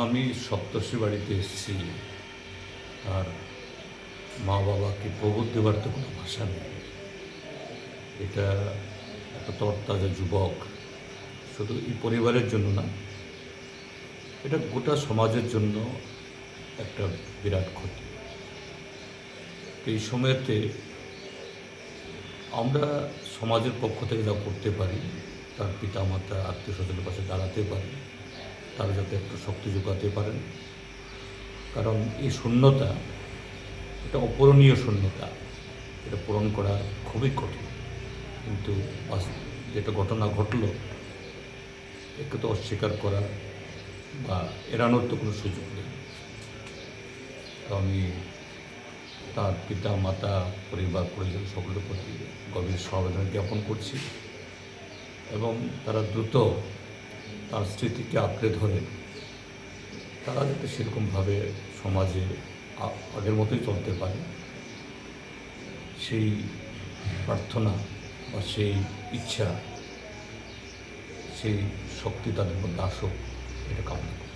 আমি সপ্তর্ষি বাড়িতে এসেছি। আর মা বাবাকে প্রবোধ দেওয়ার তো কোনো ভাষা নেই। এটা একটা তরতাজা যুবক। শুধু এই পরিবারের জন্য না, এটা গোটা সমাজের জন্য একটা বিরাট ক্ষতি। এই সময়তে আমরা সমাজের পক্ষ থেকে যা করতে পারি, তার পিতা মাতা আত্মীয় স্বজনের পাশে দাঁড়াতে পারি তারা যাতে একটু শক্তি যোগাতে পারেন। কারণ এই শূন্যতা, এটা অপূরণীয় শূন্যতা, এটা পূরণ করা খুবই কঠিন। কিন্তু যেটা ঘটনা ঘটলো, একে তো অস্বীকার করা বা এড়ানোর তো কোনো সুযোগ নেই। আমি তার পিতা, মাতা, পরিবার, পরিজন সকলের প্রতি গভীর সমবেদনা জ্ঞাপন করছি এবং তারা দ্রুত তার স্মৃতিকে আঁকড়ে ধরে, তারা যাতে সেরকমভাবে সমাজে আগের মতোই চলতে পারে। সেই প্রার্থনা বা সেই ইচ্ছা, সেই শক্তি তাদের মধ্যে আসুক, এটা কামনা করি।